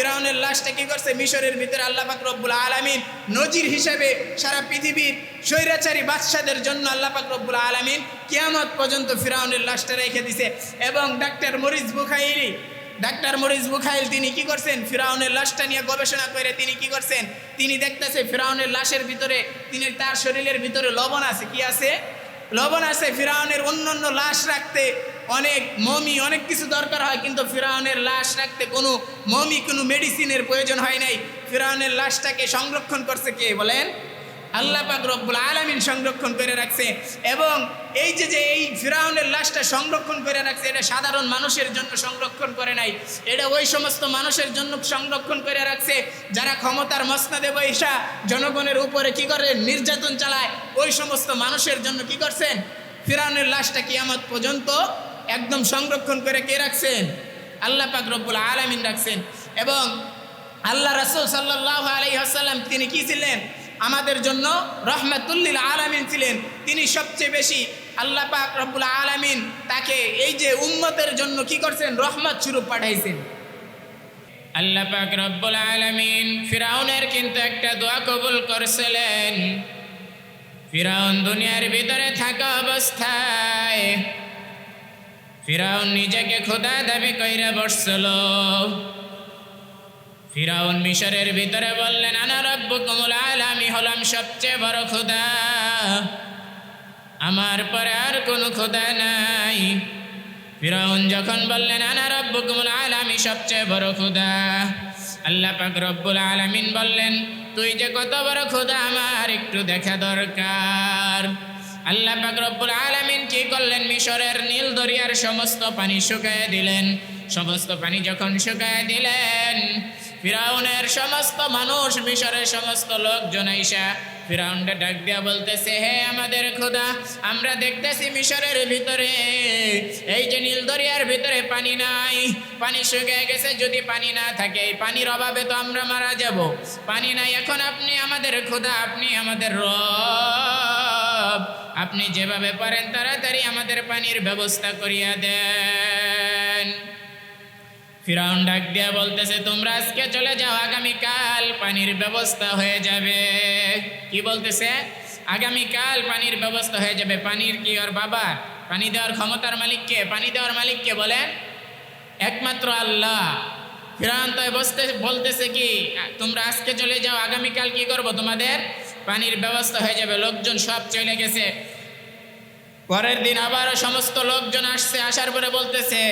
ফিরাউনের লাশটা কি করছে? মিশরের ভিতরে আল্লাহ পাক রব্বুল আলামিন নজির হিসাবে সারা পৃথিবীর স্বৈরাচারী বাদশাদের জন্য আল্লাহ পাক রব্বুল আলামিন কিয়ামত পর্যন্ত ফিরাউনের লাশটা রেখে দিছে। এবং doctor Maurice Bucaille, doctor Maurice Bucaille তিনি কি করছেন? ফিরাউনের লাশটা নিয়ে গবেষণা করে তিনি কি করছেন? তিনি দেখতেছে ফিরাউনের লাশের ভিতরে, তিনি তার শরীরের ভিতরে লবণ আছে। কি আছে? লবণ আছে ফিরাউনের অন্য অন্য লাশ রাখতে অনেক মমি, অনেক কিছু দরকার হয়, কিন্তু ফিরাউনের লাশ রাখতে কোনো মমি, কোনো মেডিসিনের প্রয়োজন হয় নাই। ফিরাউনের লাশটাকে সংরক্ষণ করছে কে বলেন? আল্লাহ পাক রব্বুল আলামিন সংরক্ষণ করে রাখছে। এবং এই যে যে এই ফিরাউনের লাশটা সংরক্ষণ করে রাখছে, এটা সাধারণ মানুষের জন্য সংরক্ষণ করে নাই। এটা ওই সমস্ত মানুষের জন্য সংরক্ষণ করে রাখছে, যারা ক্ষমতার মসনাদে বৈশা জনগণের উপরে কি করে? নির্যাতন চালায়। ওই সমস্ত মানুষের জন্য কি করছেন? ফিরাউনের লাশটা কিয়ামত পর্যন্ত একদম সংরক্ষণ করে কে রাখছেন? আল্লাহ পাক রব্বুল আলামিন রাখছেন। এবং আল্লাহ রাসূল সাল্লাল্লাহু আলাইহি ওয়াসাল্লাম তিনি কি ছিলেন? আমাদের জন্য রহমাতুল্লিল আলামিন ছিলেন। তিনি সবচেয়ে বেশি আল্লাহ পাক রব্বুল আলামিন তাকে এই যে উম্মতের জন্য কি করছেন? রহমত স্বরূপ পাঠাইছেন। আল্লাহ পাক রব্বুল আলামিন ফিরাউনের কিন্তু একটা দোয়া কবুল করছিলেন। ফিরাউন দুনিয়ার ভিতরে থাকা অবস্থায় ফিরাউন নিজেকে খোদা দাবি কইরা বসছিল। ফিরাউন মিশরের ভিতরে বললেন, আনা রব্বুকুমুল আলা, আমি হলাম সবচেয়ে বড় খোদা। আমার পরে আর কোনো খোদা নাই। ফিরাউন যখন বললেন, আনা রব্বুকুমুল আলা, আমি সবচেয়ে বড় খোদা। আল্লাহ পাক রব্বুল আলামিন বললেন, তুই যে কত বড় খোদা, আমার একটু দেখা দরকার। আল্লাহ রব্বুল আলামিন কি করলেন? মিশরের নীল দরিয়ার সমস্ত পানি শুকায় দিলেন। সমস্ত পানি যখন শুকায় দিলেন, ফিরাউনের সমস্ত মানুষ, মিশরের সমস্ত লোকজন আইসা ফিরাউনকে ডাক দিয়া বলতেছে, হে আমাদের খোদা, আমরা দেখতেছি মিশরের ভিতরে এই যে নীল দরিয়ার ভিতরে পানি নাই। পানি শুকিয়ে গেছে, যদি পানি না থাকে, এই পানির অভাবে তো আমরা মারা যাব। পানি নাই, এখন আপনি আমাদের খোদা, আপনি আমাদের রব। আপনি যেভাবে পারেন তাড়াতাড়ি আমাদের পানির ব্যবস্থা করিয়া দেন। ফিরাউন ডাক দিয়া বলতেছে, তোমরা আজকে চলে যাও, আগামীকাল পানির ব্যবস্থা হয়ে যাবে। কি বলতেছে? আগামীকাল পানির ব্যবস্থা হয়ে যাবে। পানির কি ওর বাবা? পানি দেওয়ার ক্ষমতার মালিককে পানি দেওয়ার মালিককে বলেন একমাত্র আল্লাহ। ফিরাউন তো বসতে, বলতেছে কি, তোমরা আজকে চলে যাও, আগামীকাল কি করব তোমাদের? পানির ব্যবস্থা হয়ে যাবে, লোকজন সব চলে গেছে। পরের দিন আবারও সমস্ত লোকজন আসছে, আসার পরে বলতেছে,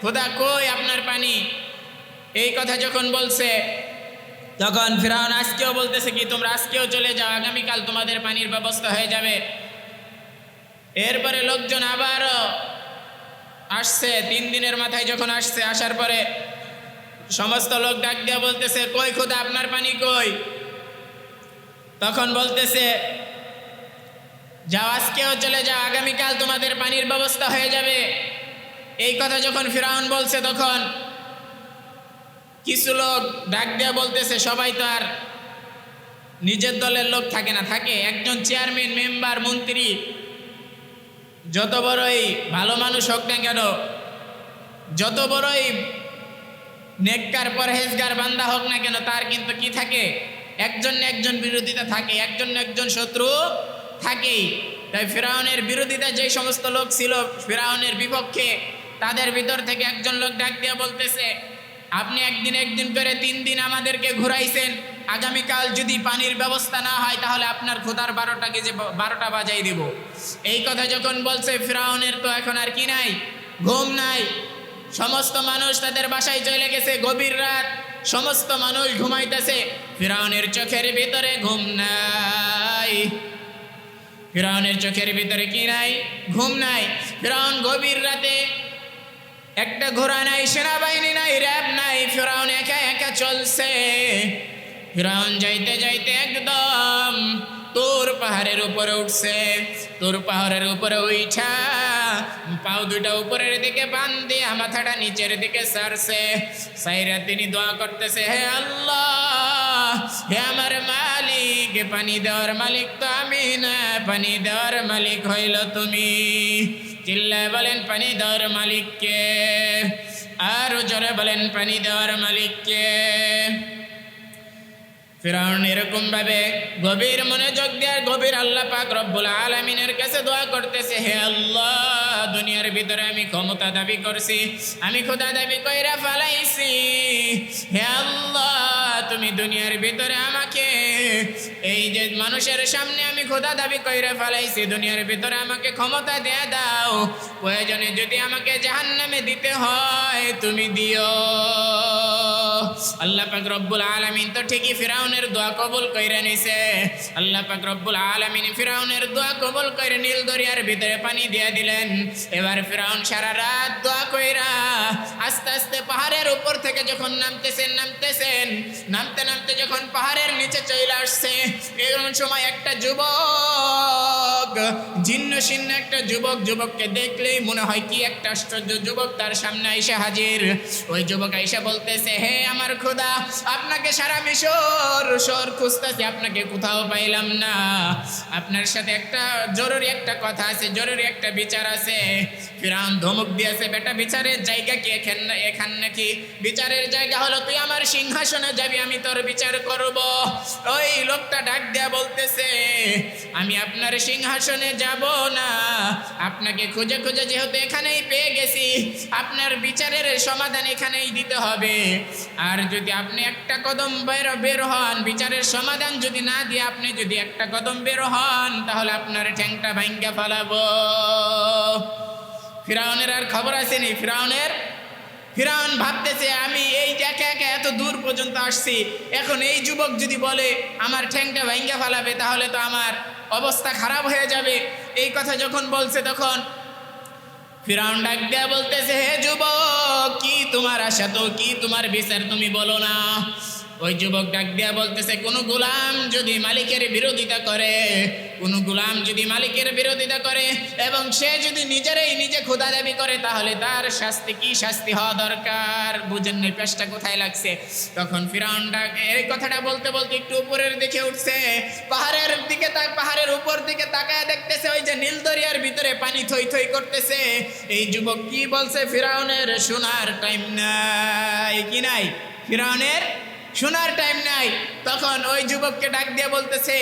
খোদা কই আপনার পানি? এই কথা যখন বলছে, তখন ফিরাউন আজকেও বলতেছে কি, তোমরা আজকেও চলে যাও, আগামীকাল তোমাদের পানির ব্যবস্থা হয়ে যাবে। এরপরে লোকজন আবারও আসছে, তিন দিনের মাথায় যখন আসছে, আসার পরে সমস্ত লোক ডাক দিয়ে বলতেছে, কই খোদা, আপনার পানি কই? তখন বলতেছে, যাও, আজকেও চলে যাও, আগামীকাল তোমাদের পানির ব্যবস্থা হয়ে যাবে। এই কথা যখন ফিরাউন বলছে তখন কিছু লোক ডাক দেয়া বলতেছে, সবাই তো আর নিজের দলের লোক থাকে না, থাকে। একজন চেয়ারম্যান, মেম্বার, মন্ত্রী, যত বড়ই ভালো মানুষ হোক না কেন, যত বড়ই নেককার, পরহেজগার, বান্দা হোক না কেন, তার কিন্তু কি থাকে? একজন একজন বিরোধিতা থাকে, একজন একজন শত্রু থাকেই। তাই ফেরাউনের বিরোধিতা যে সমস্ত লোক ছিল ফেরাউনের বিপক্ষে, তাদের ভিতর থেকে একজন লোক ডাক দিয়ে বলতেছে, আপনি একদিন একদিন করে তিন দিন আমাদেরকে ঘুরাইছেন। আগামীকাল যদি পানির ব্যবস্থা না হয়, তাহলে আপনার খোদার বারোটা কেজি বারোটা বাজাই দিব। এই কথা যখন বলছে, ফিরাউনের তো এখন আর কি নাই, ঘুম নাই। সমস্ত মানুষ তাদের বাসায় চলে গেছে। গভীর রাত সমস্ত মানুষ ঘুমাইতেছে। ফিরাউনের চোখের ভিতরে ঘুম নাই। ফিরাউনের চোখের ভিতরে কি নাই? ঘুম নাই। ফিরাউন গভীর রাতে একটা ঘোড়া নাই, সেনাবাহিনী নাই, র্যাব নাই, ফিরাউন একা একা চলছে। ফিরাউন যাইতে যাইতে একদম তোর পাহাড়ের উপরে উঠছে। তোর পাহাড়ের উপরে উঠা পাও দুইটা উপরের দিকে বান মাথাটা নিচের দিকে সারছে। সাইরা তিনি দোয়া করতেছে, হে আল্লাহ, হে আমার মালিক, পানি দেওয়ার মালিক তো আমি না, পানি দেওয়ার মালিক হইল তুমি। চিল্লায় বলেন, পানি দেওয়ার মালিককে আর জোরে বলেন, পানি দেওয়ার মালিককে ফিরাউন এরকম ভাবে গভীর মনোযোগ দেওয়ার গভীর আল্লাহ পাক রব্বুল আলমিনের কাছে দোয়া করতেছে, হে আল্লাহ, দুনিয়ার ভিতরে আমি ক্ষমতা দাবি করছি, আমি খোদা দাবি কইরা ফালাইছি। হে আল্লাহ, তুমি দুনিয়ার ভিতরে আমাকে এই যে মানুষের সামনে আমি খোদা দাবি কইরা ফালাইছি, দুনিয়ার ভিতরে আমাকে ক্ষমতা দেয়া দাও। প্রয়োজনে যদি আমাকে জাহান্নামে দিতে হয়, তুমি দিও। আল্লাহ পাক রব্বুল আলামিন তো ঠিকই ফিরাউনের দোয়া কবুল কইরা নিছে। আল্লাহ পাক রব্বুল আলামিন ফিরাউনের দোয়া কবুল কইরা নীল দরিয়ার ভিতরে পানি দিয়ে দিলেন। এবার ফিরাউন সারা রাত দোয়া কইরা আস্তে আস্তে পাহাড়ের উপর থেকে যখন নামতেছেন নামতেছেন, নামতে নামতে যখন পাহাড়ের নিচে চলে আসছে এমন সময় একটা যুবক জিন্ন শীর্ণ একটা যুবক, যুবককে দেখলেই মনে হয় কি একটা আশ্চর্য যুবক তার সামনে আইসা হাজির। ওই যুবক আইসা বলতেছে, হে আমার খোদা, আপনাকে সারা মিশর শহর খুঁজতেছি, আপনাকে কোথাও পাইলাম না। আপনার সাথে একটা জরুরি একটা কথা আছে, জরুরি একটা বিচার আছে। ফিরাউন ধমক দিয়েছে, বেটা, বিচারের জায়গা কি এখান এখান নাকি? বিচারের জায়গা হলো তুই আমার সিংহাসনে যাবি, আমি তোর বিচার করব। ওই লোকটা ডাক দেয়া বলতেছে, আমি আপনার সিংহাসনে যাব না। আপনাকে খুঁজে খুঁজে যেহেতু এখানেই পেয়ে গেছি, আপনার বিচারের সমাধান এখানেই দিতে হবে। আর যদি আপনি একটা কদম বের বের হন, বিচারের সমাধান যদি না দিয়ে আপনি যদি একটা কদম বের হন, তাহলে আপনার ঠ্যাংটা ভাঙ্গা ফেলাবো। ফিরাউনের আর খবর আসেনি। ফিরাউনের ফিরাউন ভাবতেছে, আমি এই একে একে এত দূর পর্যন্ত আসছি। এখন এই যুবক যদি বলে, আমার ঠ্যাংটা ভাঙ্গা ফেলাবে, তাহলে তো আমার অবস্থা খারাপ হয়ে যাবে। এই কথা যখন বলছে তখন ফিরাউন ডাক দেয়া বলতেছে, হে যুবক, কি তোমার আশা তো, কি তোমার বিচার তুমি বলো না? ওই যুবক ডাক দেয়া বলতেছে, কোনো গোলাম যদি মালিকের বিরোধিতা করে, কোনো গোলাম যদি মালিকের বিরোধিতা করে এবং সে যদি নিজেরই নিজে ক্ষুদা দাবি করে, তাহলে তার শাস্তি কি শাস্তি হওয়া দরকার? বুঝেন নাই পেশটা কোথায় লাগছে। তখন ফিরাউন ডাক এই কথাটা বলতে বলতে একটু উপরের দিকে উঠছে। পাহাড়ের দিকে তাক পাহাড়ের উপর দিকে তাকায় দেখতেছে ওই যে নীল দরিয়ার ভিতরে পানি থই থই করতেছে। এই যুবক কি বলছে ফিরাউনের শোনার টাইম নাই। কি নাই? ফিরাউনের শোনার টাইম নাই। তখন ওই যুবককে ডাক দিয়ে বলতেছে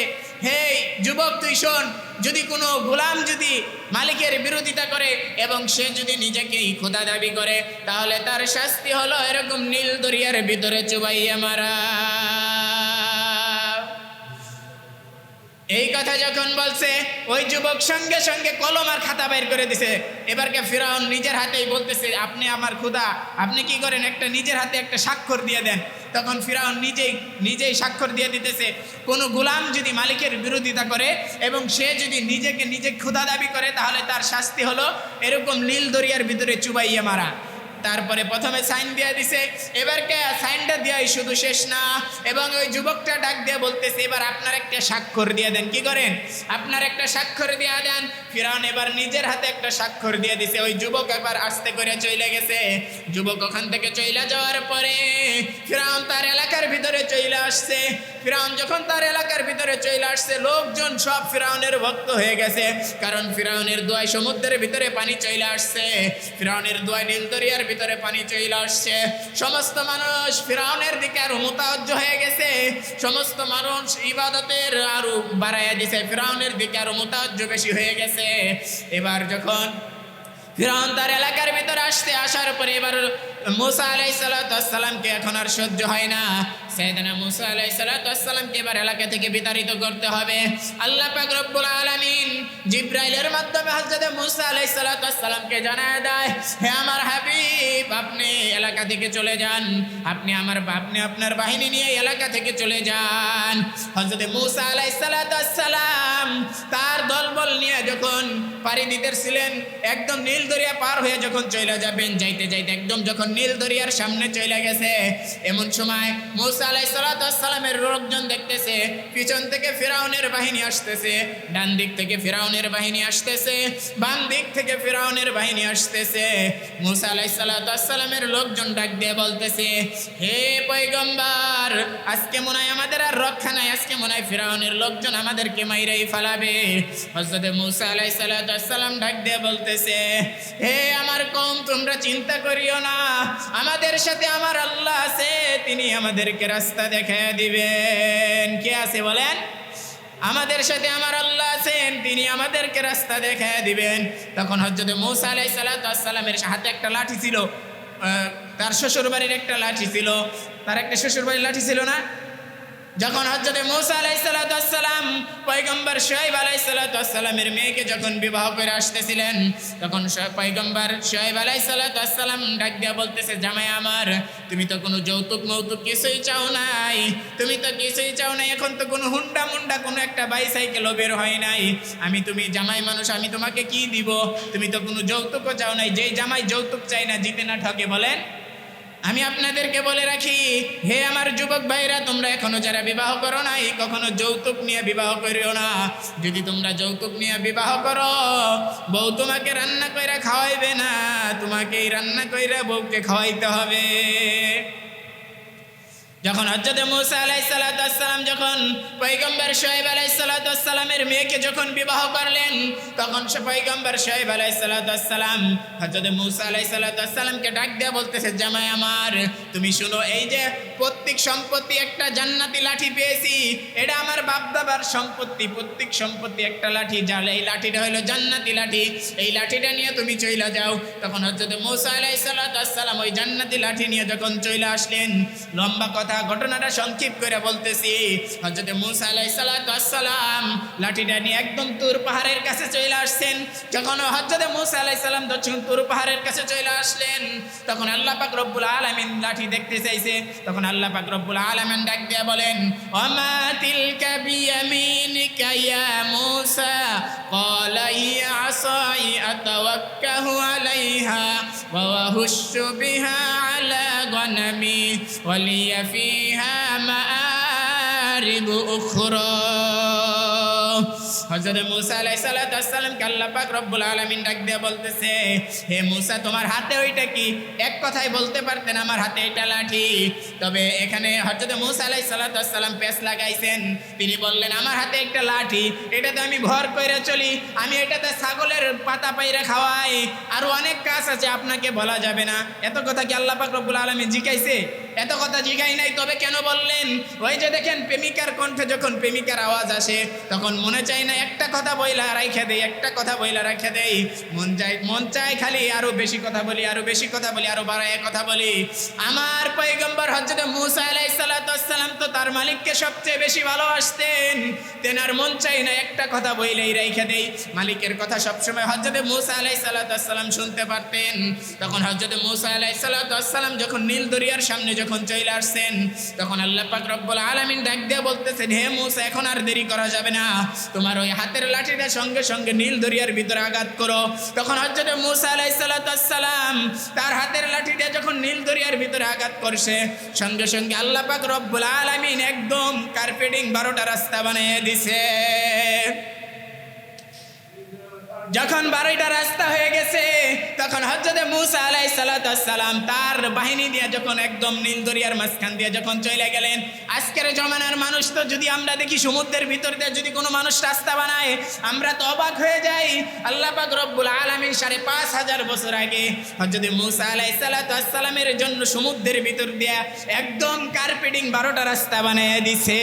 হে যুবক, তুই শোন, যদি কোনো গোলাম যদি মালিকের বিরোধিতা করে এবং সে যদি নিজেকেই খোদা দাবি করে, তাহলে তার শাস্তি হলো এরকম নীল দরিয়ার ভিতরে চুবাইয়া মারা। এই কথা যখন বলছে, ওই যুবক সঙ্গে সঙ্গে কলম আর খাতা বের করে দিছে। এবারকে ফিরাউন নিজের হাতেই বলতেছে, আপনি আমার খুদা আপনি কি করেন? একটা নিজের হাতে একটা স্বাক্ষর দিয়ে দেন। তখন ফিরাউন নিজেই নিজেই স্বাক্ষর দিয়ে দিতেছে, কোনো গোলাম যদি মালিকের বিরোধিতা করে এবং সে যদি নিজেকে নিজে ক্ষুধা দাবি করে, তাহলে তার শাস্তি হলো এরকম নীল দরিয়ার ভিতরে চুবাইয়া মারা। তারপরে প্রথমে সাইন দিয়ে দিছে। এবার কে? সাইনটা দেওয়াই শুধু শেষ না। এবং ওই যুবকটা ডাক দিয়ে বলতেছে, এবার আপনার একটা স্বাক্ষর দিয়ে দেন। কি করেন? আপনার একটা স্বাক্ষর দিয়ে দেন। ফিরাউন এবার নিজের হাতে একটা স্বাক্ষর দিয়ে দিছে। ওই যুবক এবার আস্তে করে চলে গেছে। যুবক ওখান থেকে চলে যাওয়ার পরে ফিরাউন তার এলাকার ভিতরে চলে আসছে। ফিরাউন যখন তার এলাকার ভিতরে চলে আসছে, লোকজন সব ফিরাউনের ভক্ত হয়ে গেছে। কারণ ফিরাউনের দোয়ায় সমুদ্রের ভিতরে পানি চলে আসছে। ফিরাউনের দোয়ায় নীল দরিয়ার ভিতরে পানি চইল আসছে। সমস্ত মানুষ ফিরাউনের দিকে আরও মোতাবজ্জ হয়ে গেছে। সমস্ত মানুষ ইবাদতের আরও বাড়াইয়া দিছে। ফিরাউনের দিকে আরও মোতাবজ্জ বেশি হয়ে গেছে। এবার যখন ফিরাউন তার এলাকার ভিতরে আসতে আসার পরে এবার মুসা আলাই সালাতামকে এখন আর সহ্য হয় না। সেদিনা মুসা আলাই সালাতামকে এবার এলাকা থেকে বিতাড়িত করতে হবে। আল্লাহ পাক রব্বুল আলামিন জিব্রাইলের মাধ্যমে হযরত মুসা আলাই সালাতামকে জানায় দেয়, হে আমার হাবিব, আপনি এলাকা থেকে চলে যান। আপনি আমার আপনি আপনার বাহিনী নিয়ে এলাকা থেকে চলে যান। হযরত মুসা আলাই সালাতাম তার দলবল নিয়ে যখন পাড়ি দিতেছিলেন, একদম নীল দরিয়া পার হয়ে যখন চলে যাবেন, যাইতে যাইতে একদম যখন নীল দরিয়ার সামনে চলে গেছে, এমন সময় মৌসা আলাই সালাতামের লোকজন দেখতেছে, পিছন থেকে ফেরাউনের বাহিনী আসতেছে, ডান দিক থেকে ফেরাউনের বাহিনী আসতেছে, বাম দিক থেকে ফেরাউনের বাহিনী আসতেছে। মুসা আলাই সালাতামের লোকজন ডাক দিয়ে বলতেছে, হে পৈগম্বার আজকে মনে হয় আমাদের আর রক্ষা নাই, আজকে মনে হয় ফেরাউনের লোকজন আমাদেরকে মাইরাই ফালাবে। হজরতে মৌসা আলাই সালাম ডাক দিয়ে বলতেছে হে আমার কম তোমরা চিন্তা করিও না। আমাদের সাথে আমার আল্লাহ আছে, তিনি আমাদেরকে রাস্তা দেখায় দিবেন। কে আছে বলেন? আমাদের সাথে আমার আল্লাহ আছেন, তিনি আমাদেরকে রাস্তা দেখায় দিবেন। তখন হজরত মৌসা আলাই সালাতামের হাতে একটা লাঠি ছিল তার শ্বশুর বাড়ির একটা লাঠি ছিল। তার একটা শ্বশুর বাড়ির লাঠি ছিল না? যখন হজরত মৌসা আলাই সালাতাম পয়গম্বর সোহেব আলাই সালাতামের মেয়েকে যখন বিবাহ করে আসতেছিলেন, তখন শোয়েব- পয়গম্বর সোহেব আলাই সালাতাম ডাক দিয়া বলতেছে, জামাই আমার, তুমি তো কোনো যৌতুক মৌতুক কিছুই চাও নাই, তুমি তো কিছুই চাও নাই, এখন তো কোনো হুন্ডা মুন্ডা কোনো একটা বাইসাইকেলও বের হয় নাই, আমি তুমি জামাই মানুষ, আমি তোমাকে কি দিব? তুমি তো কোনো যৌতুকও চাও নাই, যেই জামাই যৌতুক চাই না, জিতে না ঠকে বলেন। আমি আপনাদেরকে বলে রাখি, হে আমার যুবক ভাইরা, তোমরা এখনও যারা বিবাহ করো নাই, কখনো যৌতুক নিয়ে বিবাহ করিও না। যদি তোমরা যৌতুক নিয়ে বিবাহ করো, বউ তোমাকে রান্না কইরা খাওয়াইবে না তোমাকে এই রান্না কইরা বউকে খাওয়াইতে হবে। যখন হজরত মুসা আলাই সালাতাম যখন পৈগম্বর সোহেব আলাই মেয়েকে যখন বিবাহ করলেন, তখন সে পৈগম্বর সোহেব আলাই সালাতাম হজরত মুসা আলাই সালাতামকে ডাক দেয়া বলতেছে, জামাই আমার, তুমি শুনো, এই যে প্রত্যেক সম্পত্তি একটা জান্নাতি লাঠি পেয়েছি, এটা আমার বাপ দাবার সম্পত্তি, প্রত্যেক সম্পত্তি একটা লাঠি জাল এই লাঠিটা হলো জান্নাতি লাঠি, এই লাঠিটা নিয়ে তুমি চইলা যাও। তখন হজরত মুসা আলাই সালাতাম ওই জান্নাতি লাঠি নিয়ে যখন চইলা আসলেন, লম্বা ঘটনাটা সংক্ষিপ্ত করে বলতেছি হজরত মুসা আলাই সালাম লাঠিটা নিয়ে একদম তুর পাহাড়ের কাছে চলে আসছেন যখন হজরত মুসা আলাই সালাম দক্ষিণ তুর পাহাড়ের কাছে চলে আসলেন তখন আল্লাহ পাক রব্বুল আলামিন লাঠি দেখতে চাইছে তখন আল্লাহ পাক রব্বুল আলামিন ডাক দিয়ে বলেন ওমা তিলকা বিয়ামিনিকা ইয়া মুসা قال هي عصاي أتوكه عليها وأهش بها على غنمي ولي فيها مآرب أخرى. হযরত মুসা আলাইহিস সালাতু ওয়াসসালামকে আল্লাহ পাক রব্বুল আলামিন ডাক দিয়ে বলতেছে, হে মুসা, তোমার হাতে ওইটা কি? এক কথায় বলতে পারতেন, আমার হাতে এটা লাঠি। তবে এখানে হযরত মুসা আলাইহিস সালাতু ওয়াসসালাম পেছ লাগাইছেন। তিনি বললেন, আমার হাতে একটা লাঠি এটাতে আমি ভর কইরা চলি। আমি এটাতে ছাগলের পাতা পাইরা খাওয়াই। আর অনেক কাজ আছে, আপনাকে বলা যাবে না। এত কথা কি আল্লাহ পাক রব্বুল আলামিন জিজ্ঞাইছে এত কথা জিগাই নাই, তবে কেন বললেন? ওই যে দেখেন, প্রেমিকার কণ্ঠে যখন প্রেমিকার আওয়াজ আসে, তখন মনে চায় না একটা কথা বইলা রাইখে দেই, একটা কথা বইলা রাখে দেই। মন চাই মন চায় খালি আরও বেশি কথা বলি, আরও বেশি কথা বলি, আরও বাড়ায় কথা বলি। আমার পয়গম্বর হজরত মুসা আলাইহিস সালাম তো তার মালিককে সবচেয়ে বেশি ভালোবাসতেন। তেনার মন চাই না একটা কথা বইলেই রাইখে দেই। মালিকের কথা সবসময় হজরত মুসা আলাইহিস সালাম শুনতে পারতেন। তখন হজরত মুসা আলাইহিস সালাম যখন নীল দরিয়ার সামনে যখন চলে আসছেন, তখন আল্লাহ পাক রব্বুল আলামিন ডাক দিয়ে বলতেছেন, হে মুসা, এখন আর দেরি করা যাবে না। তোমার ওই হাতের লাঠিটা সঙ্গে সঙ্গে নীল দরিয়ার ভিতরে আঘাত করো। তখন হজরত মুসা আলাইহিস সালাম তার হাতের লাঠিটা যখন নীল দরিয়ার ভিতরে আঘাত করছে, সঙ্গে সঙ্গে আল্লাহ পাক রব্বুল আলামিন একদম কার্পেটিং বারোটা রাস্তা বানিয়ে দিছে। যখন বারোটা রাস্তা হয়ে গেছে, তখন হজরত মুসা আলাই সালাম তার বাহিনী দিয়ে যখন একদম নীল দরিয়ার মাঝখান দিয়ে যখন চলে গেলেন, আজকের জমানার মানুষ তো যদি আমরা দেখি সমুদ্রের ভিতর দিয়ে যদি কোনো মানুষ রাস্তা বানায়, আমরা তো অবাক হয়ে যাই। আল্লাহ পাক রব্বুল আলমী সাড়ে পাঁচ হাজার বছর আগে হজরত মুসা আলাই সালামের জন্য সমুদ্রের ভিতর দিয়ে একদম কার্পেটিং বারোটা রাস্তা বানিয়ে দিছে।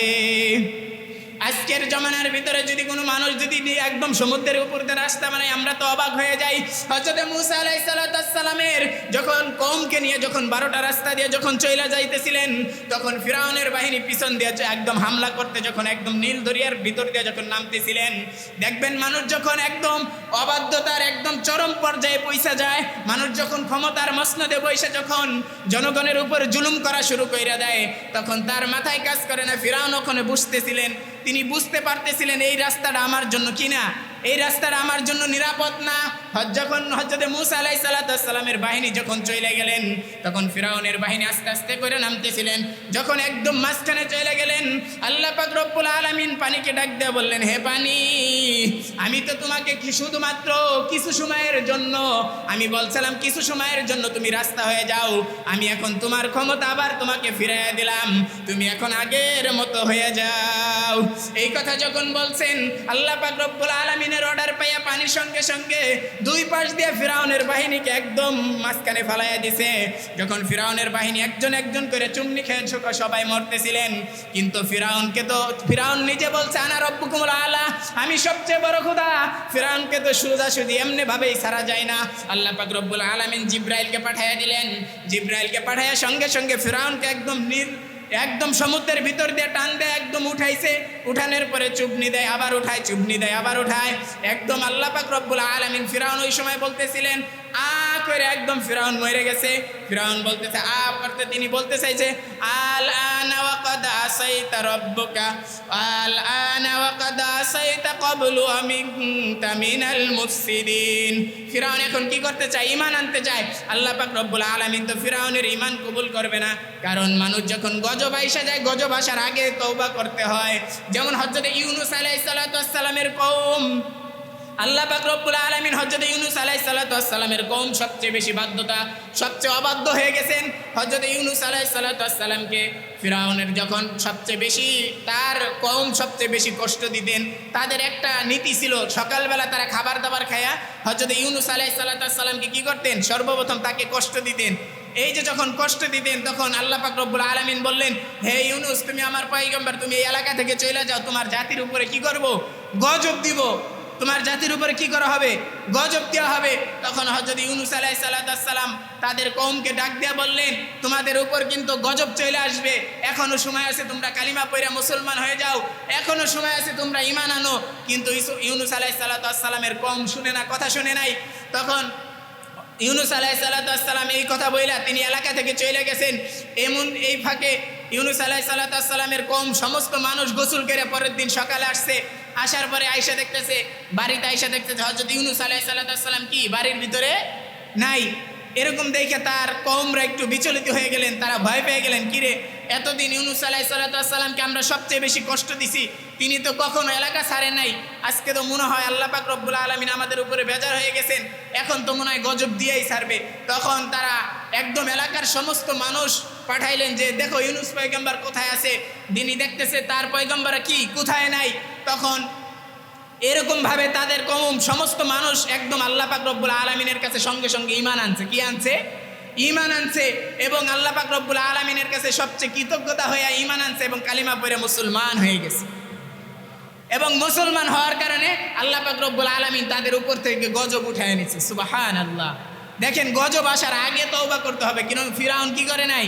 আজকের জমানার ভিতরে যদি কোনো মানুষ যদি একদম সমুদ্রের উপর দিয়ে রাস্তা মানে আমরা তো অবাক হয়ে যাই। হজরত মুসা আলাই সালামের যখন কমকে নিয়ে যখন বারোটা রাস্তা দিয়ে যখন চইলা যাইতেছিলেন, তখন ফিরাউনের বাহিনী পিছন দিয়ে একদম হামলা করতে যখন একদম নীল দরিয়ার ভিতর দিয়ে যখন নামতেছিলেন, দেখবেন মানুষ যখন একদম অবাধ্যতার, একদম চরম পর্যায়ে পয়সা যায়, মানুষ যখন ক্ষমতার মসনদে বসে যখন জনগণের উপর জুলুম করা শুরু কইরা দেয়, তখন তার মাথায় কাজ করে না, ফিরাউন ওখানে বুঝতেছিলেন তিনি বুঝতে পারতেছিলেন এই রাস্তাটা আমার জন্য কিনা এই রাস্তাটা আমার জন্য নিরাপদ না? যখন হজরতে মুসা আলাই সালাতামের বাহিনী যখন চলে গেলেন, তখন ফিরাউনের বাহিনী আস্তে আস্তে করে নামতেছিলেন। যখন একদম মাঝখানে চলে গেলেন, আল্লাহ রব্বুল আলামিন পানিকে ডাক দিয়ে বললেন, হে পানি, আমি তো তোমাকে শুধুমাত্র কিছু সময়ের জন্য, আমি বলছিলাম কিছু সময়ের জন্য তুমি রাস্তা হয়ে যাও। আমি এখন তোমার ক্ষমতা আবার তোমাকে ফিরাইয়া দিলাম। তুমি এখন আগের মতো হয়ে যাও। এই কথা যখন বলছেন, আল্লাহ রব্বুল আলামিনের অর্ডার পাইয়া পানির সঙ্গে সঙ্গে দুই পাশ দিয়ে ফিরাউনের বাহিনীকে একদম মাঝখানে ফালাইয়া দিছে। যখন ফিরাউনের বাহিনী একজন একজন করে চুমনি খেয়ে ছোট সবাই মরতেছিলেন, কিন্তু ফিরাউনকে তো ফিরাউন নিজে বলছে, আনা রব্বুকুমুল আলা, আমি সবচেয়ে বড় খোদা ফিরাউনকে তো সুদা সুদি এমনি ভাবেই সারা যায় না। আল্লাহ পাক রব্বুল আলামিন জিব্রাইলকে পাঠাইয়া দিলেন। জিব্রাইলকে পাঠাইয়া সঙ্গে সঙ্গে ফিরাউনকে একদম নির একদম সমুদ্রের ভিতর দিয়ে টান দেয়, একদম উঠাইছে। উঠানের পরে চুপনি দেয়, আবার উঠায় চুপনি দেয়, আবার উঠায়। একদম আল্লাহ পাক রব্বুল আলামিন ফিরাউন ওই সময় বলতেছিলেন, আ করে একদম ফিরাউন মরে গেছে। ফিরাউন বলতেছে, আ করতে তিনি বলতে চাইছে, আল আনা ওয়া কাদ আসাইতা রব্বুকা, আল আসাইতা কবলু আমি তামিনাল মুফসিদিন। ফিরাউন এখন কি করতে চায়? ইমান আনতে চায়। আল্লাহ পাক রব্বুল আলামিন তো ফিরাউনের ইমান কবুল করবে না। কারণ মানুষ যখন গজব আইসা যায়, গজব আসার আগে তওবা করতে হয়। যেমন হযরত ইউনুস আলাইহিস সালামের কওম আল্লাহ পাক রব্বুল আলামিন হযরত ইউনুস আলাইহিস সালাতু ওয়াস সালামের সবচেয়ে বেশি বাধ্যতা, সবচেয়ে অবাধ্য হয়ে গেছেন হযরত ইউনুস আলাইহিস সালাতু ওয়াস ফিরাউনের যখন সবচেয়ে বেশি, তার কম সবচেয়ে বেশি কষ্ট দিতেন, তাদের একটা নীতি ছিল, সকালবেলা তারা খাবার দাবার খায়া হযরত ইউনুস আলাইহিস সালাতু ওয়াস সালামকে করতেন? সর্বপ্রথম তাকে কষ্ট দিতেন। এই যে যখন কষ্ট দিতেন, তখন আল্লাহ পাক রব্বুল আলামিন বললেন, হে ইউনুস, তুমি আমার পয়গম্বর, তুমি এই এলাকা থেকে চলে যাও, তোমার জাতির উপরে কি করব? গজব দিব। তোমার জাতির উপরে কি করা হবে? গজব দেওয়া হবে। তখন হজরত ইউনুস আলাহ সালাম তাদের কৌমকে ডাক দিয়া বললেন, তোমাদের উপর কিন্তু গজব চলে আসবে। এখনও সময় আছে তোমরা কালিমা পইরা মুসলমান হয়ে যাও। এখনও সময় আছে তোমরা ইমান আনো। কিন্তু ইউনুস আলাহ সালাতামের কম শুনে না, কথা শুনে নাই। তখন ইউনুস আলাহ সাল্লাতাম এই কথা বইলা তিনি এলাকা থেকে চলে গেছেন। এমন এই ফাঁকে ইউনুস আলাহ সাল্লাতামের কম সমস্ত মানুষ গোসল করে পরের দিন সকালে আসছে। আসার পরে আয়সা দেখতেছে, বাড়িতে আয়সা দেখতেছে হজরত ইউনুস আলাহ সাল্লাতাম কি, বাড়ির ভিতরে নাই। এরকম দেখে তার কমরা একটু বিচলিত হয়ে গেলেন, তারা ভয় পেয়ে গেলেন, কিরে, এতদিন ইউনুস আলাহ সাল্লাতামকে আমরা সবচেয়ে বেশি কষ্ট দিছি তিনি তো কখনো এলাকা ছাড়েন নাই। আজকে তো মনে হয় আল্লাহ পাক রব্বুল আলমিন আমাদের উপরে বেজার হয়ে গেছেন। এখন তো মনে হয় গজব দিয়েই ছাড়বে। তখন তারা একদম এলাকার সমস্ত মানুষ পাঠাইলেন যে, দেখো ইউনুস পয়গম্বর কোথায় আছে? তিনি দেখতেছে তার পয়গম্বর কি, কোথায় নাই? তখন এরকম ভাবে তাদের কম সমস্ত মানুষ একদম আল্লাহ পাক রব্বুল আলমিনের কাছে সঙ্গে সঙ্গে ইমান আনছে। কি আনছে? ইমান আনছে এবং আল্লাহ পাক রব্বুল আলমিনের কাছে সবচেয়ে কৃতজ্ঞতা হয়ে ইমান আনছে এবং কালিমা পরে মুসলমান হয়ে গেছে। এবং মুসলমান হওয়ার কারণে আল্লাহ পাক রব্বুল আলমিন তাদের উপর থেকে গজব উঠায় নিচ্ছে সুবাহান আল্লাহ দেখেন গজব আসার আগে তৌবা করতে হবে কিন্তু ফিরাউন কি করে নাই?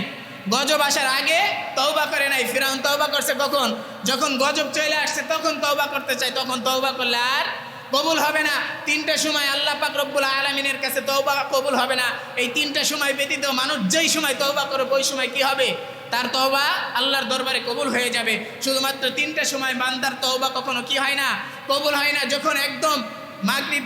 গজব আসার আগে তৌবা করে নাই, ফিরাউন তৌবা করছে কখন? যখন গজব চলে আসছে তখন তৌবা করতে চাই তখন তৌবা করলে আর কবুল হবে না। তিনটা সময় আল্লাহ পাক রব্বুল আলমিনের কাছে তৌবা কবুল হবে না। এই তিনটা সময় ব্যতীত মানুষ যেই সময় তৌবা করবে, ওই সময় কি হবে? তার তওবা আল্লাহর দরবারে কবুল হয়ে যাবে। শুধুমাত্র তিনটা সময় বান্দার তওবা কখনো কি হয় না? কবুল হয় না যখন একদম মাগরিব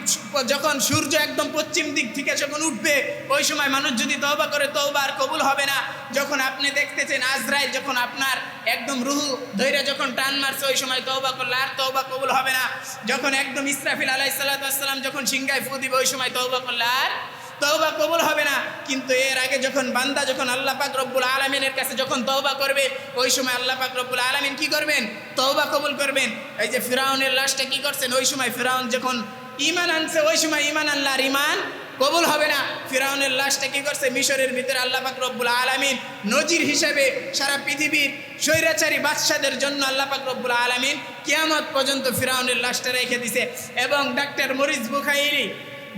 যখন সূর্য একদম পশ্চিম দিক থেকে যখন উঠবে, ওই সময় মানুষ যদি তওবা করে, তওবা আর কবুল হবে না। যখন আপনি দেখতেছেন আজরাইল যখন আপনার একদম রুহু ধৈর্য যখন টান মারছে, ওই সময় তওবা করলে আর তওবা কবুল হবে না। যখন একদম ইসরাফিল আলাইহিস সালাম যখন সিংহায় ফু দিবে, ওই সময় তওবা করলে আর তওবা কবুল হবে না। কিন্তু এর আগে যখন বান্দা, যখন আল্লাহ পাক রব্বুল আলমিনের কাছে যখন তওবা করবে, ওই সময় আল্লাহ পাক রব্বুল আলমিন কি করবেন? তওবা কবুল করবেন। এই যে ফিরাউনের লাশটা কি করছেন? ওই সময় ফিরাউন যখন ইমান আনছে, ওই সময় ইমান আল্লাহর ইমান কবুল হবে না। ফিরাউনের লাশটা কি করছে? মিশরের ভিতরে আল্লাহ পাক রব্বুল আলমিন নজির হিসেবে সারা পৃথিবীর স্বৈরাচারী বাদশাদের জন্য আল্লাহ পাক রব্বুল আলমিন কিয়ামত পর্যন্ত ফিরাউনের লাশটা রেখে দিছে। এবং ডাক্তার মরিজ বুখাইরি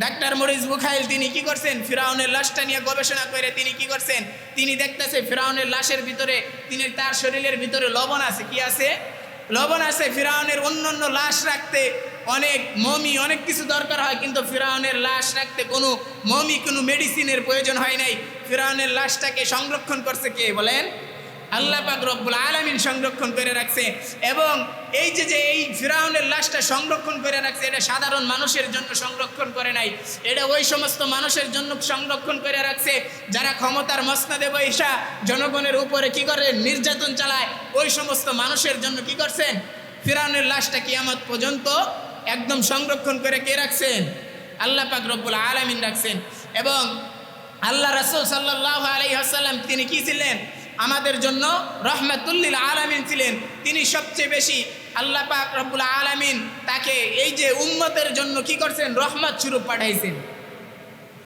ডাক্তার মরিজ বুখাইল তিনি কি করছেন? ফিরাউনের লাশটা নিয়ে গবেষণা করে তিনি কি করছেন? তিনি দেখতেছে ফিরাউনের লাশের ভিতরে, তিনি তার শরীরের ভিতরে লবণ আছে, কি আছে? লবণ আছে, ফিরাউনের অন্য অন্য লাশ রাখতে অনেক মমি, অনেক কিছু দরকার হয়, কিন্তু ফিরাউনের লাশ রাখতে কোনো মমি, কোনো মেডিসিনের প্রয়োজন হয় নাই। ফিরাউনের লাশটাকে সংরক্ষণ করছে কে, বলেন? আল্লাহ পাক রব্বুল আলামিন সংরক্ষণ করে রাখছে এবং এই যে যে এই ফিরাউনের লাশটা সংরক্ষণ করে রাখছে, এটা সাধারণ মানুষের জন্য সংরক্ষণ করে নাই। এটা ওই সমস্ত মানুষের জন্য সংরক্ষণ করে রাখছে যারা ক্ষমতার মসনাদে বৈশা জনগণের উপরে কি করে নির্যাতন চালায়, ওই সমস্ত মানুষের জন্য কি করছেন? ফিরাউনের লাশটা কিয়ামত পর্যন্ত একদম সংরক্ষণ করে কে রাখছেন? আল্লাহ পাক রব্বুল আলামিন রাখছেন। এবং আল্লাহ রাসূল সাল্লাল্লাহু আলাইহি ওয়াসাল্লাম তিনি কি ছিলেন? আমাদের জন্য রহমাতুল্লিল আলামিন ছিলেন। তিনি সবচেয়ে বেশি আল্লাহ পাক রব্বুল আলামিন তাকে এই যে উম্মতের জন্য কি করছেন? রহমত স্বরূপ পাঠাইছেন।